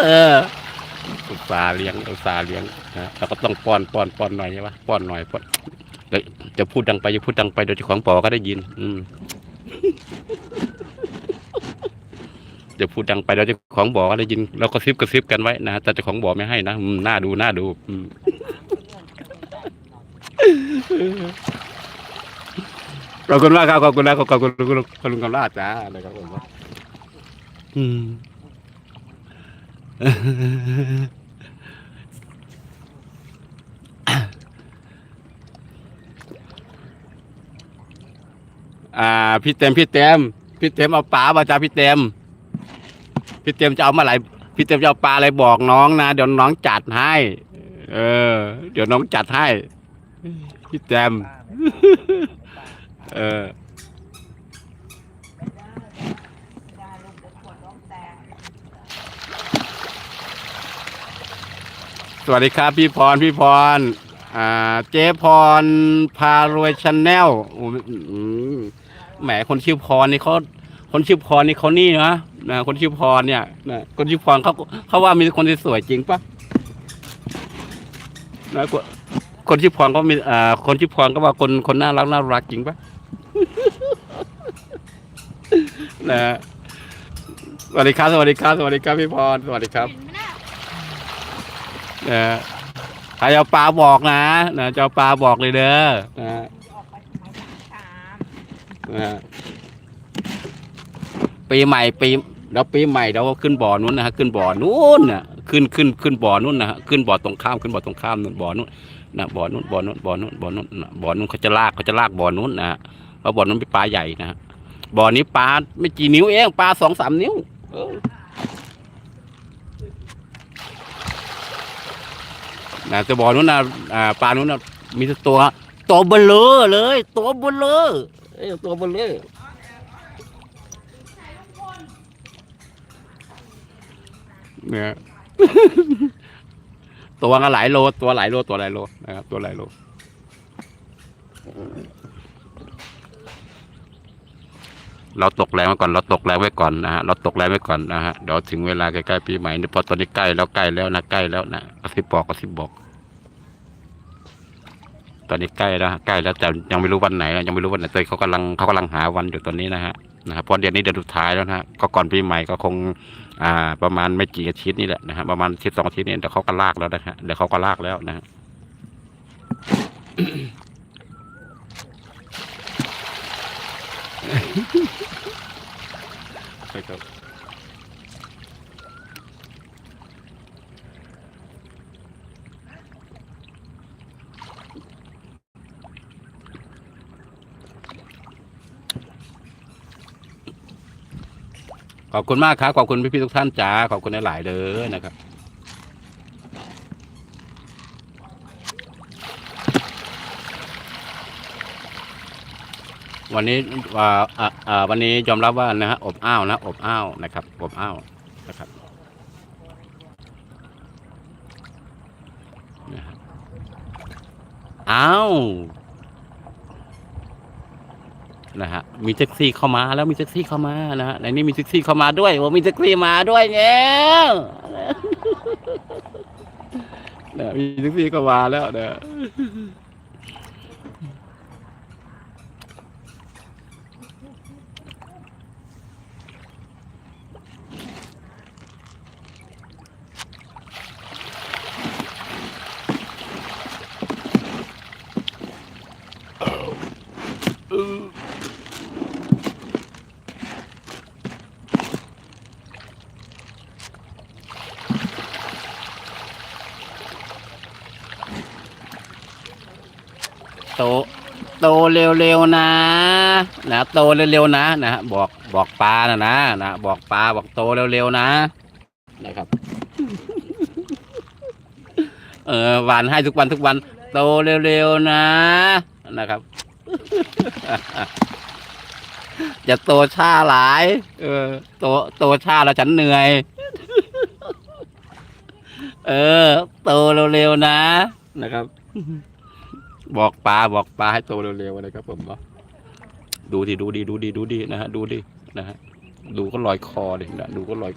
เอออุตส่าห์เลี้ยงอุตส่าห์เลี้ยงนะเราก็ต้องป้อนป้อนป้อนหน่อยใช่ปะป้อนหน่อยป้อนเดี๋ยวจะพูดดังไปจะพูดดังไปเดี๋ยวเจ้าของปอก็ได้ยิน อืมจะพูดดังไปเดี๋ยวเจ้าของบ่อก็ได้ยินเราก็ซิบกระซิบกันไว้นะแต่เจ้าของบ่อไม่ให้นะอืมน่าดูน่าดูอืมขอบคุณมากครับขอบคุณนะขอบคุณคุณคุณคุณลุงกำลาดจ้านะครับผม อืมอ่าพี่เต็มพี่เต็มพี่เต็มเอาปลามาจ้าพี่เต็มพี่เต็มจะเอามาอะไรพี่เต็มจะเอาปลาอะไรบอกน้องนะเดี๋ยวน้องจัดให้ เออ เดี๋ยวน้องจัดให้ พี่เต็มเออ สวัสดีครับพี่พรพี่พรอ่าเจ๊พรพารวยชาแนลแหมคนชื่อพรนี่เขาคนชื่อพรนี่เขานี่นะนะคนชื่อพรเนี่ยนะคนชื่อพรเขาเขาว่ามีคนที่สวยจริงปะนะคนคนชื่อพรก็มีอ่าคนชื่อพรก็ว่าคนคนน่ารักน่ารักจริงปะนะสวัสดีครับสวัสดีครับสวัสดีครับพี่พรสวัสดีครับ เออใครเอาปลาบอกนะนะจะเอาปลาบอกเลยเด้อนะนะปีใหม่ปีเดี๋ยวปีใหม่เดี๋ยวขึ้นบ่อนู้นนะฮะขึ้นบ่อนู้นน่ะขึ้นขึ้นขึ้นบ่อนู้นนะฮะขึ้นบ่อตรงข้ามขึ้นบ่อตรงข้ามนู้นบ่อนู้นนะบ่อนู้นบ่อนู้นบ่อนู้นบ่อนู้นบ่อนู้นเขาจะลากเขาจะลากบ่อนู้นนะฮะเพราะบ่อนู้นเป็นปลาใหญ่นะฮะบ่อนี้ปลาไม่กี่นิ้วเองปลาสองสามนิ้ว นะจะบอกนู้นนะอ่าปลานู้นนะมีแต่ตัวตัวเบลอเลย ตัวเบลอเอ้ยตัวเบลอเนี่ยตัวก็หลายโลตัวหลายโลตัวหลายโลนะครับตัวหลายโลเราตกแรงไว้ก่อนเราตกแรงไว้ก่อนนะฮะเราตกแรงไว้ก่อนนะฮะเดี๋ยวถึงเวลาใกล้ๆปีใหม่นี่พอตอนนี้ใกล้แล้วใกล้แล้วนะใกล้แล้วนะกระซิบบอกกระซิบบอก ตอนนี้ใกล้แล้วใกล้แล้วแต่ยังไม่รู้วันไหนยังไม่รู้วันไหนแต่เขากำลังเขากำลังหาวันอยู่ตอนนี้นะฮะนะครับเพราะเดือนนี้เดือนสุดท้ายแล้วนะฮะก็ก่อนปีใหม่ก็คงอ่าประมาณไม่กี่อาทิตย์นี่แหละนะฮะประมาณอาทิตย์สองอาทิตย์นี่เดี๋ยวเขาก็ลากแล้วนะฮะเดี๋ยวเขาก็ลากแล้วนะฮะใช่ครับ ขอบคุณมากครับ ขอบคุณพี่ๆทุกท่านจ้า ขอบคุณหลายๆเลยนะครับวันนี้อ่าวันนี้ยอมรับว่านะฮะอบอ้าวนะอบอ้าวนะครับอบอ้าวนะครับอ้าว นะฮะมีแท็กซี่เข้ามาแล้วมีแท็กซี่เข้ามานะฮะในนี้มีแท็กซี่เข้ามาด้วยว่ามีแท็กซี่มาด้วยเนี่ยนะมีแท็กซี่เข้ามาแล้วเนะ ตโตเร็วๆนะ นะโตเร็วๆนะนะฮะบอกบอกปลานะนะนะบอกปลาบอกโตเร็วๆนะนะครับ เออหวานให้ทุกวันทุกวัน โตเร็วๆนะนะครับ จะโตช้าหลาย เออ โตโตช้าแล้วฉันเหนื่อย เออ โตเร็วๆนะนะครับ บอกปลาบอกปลาให้โตเร็วๆนะครับผมเนาะดูดิดูดิดูดิดูดินะฮะดูดินะฮะดูก็ลอยคอดินะดูก็ลอย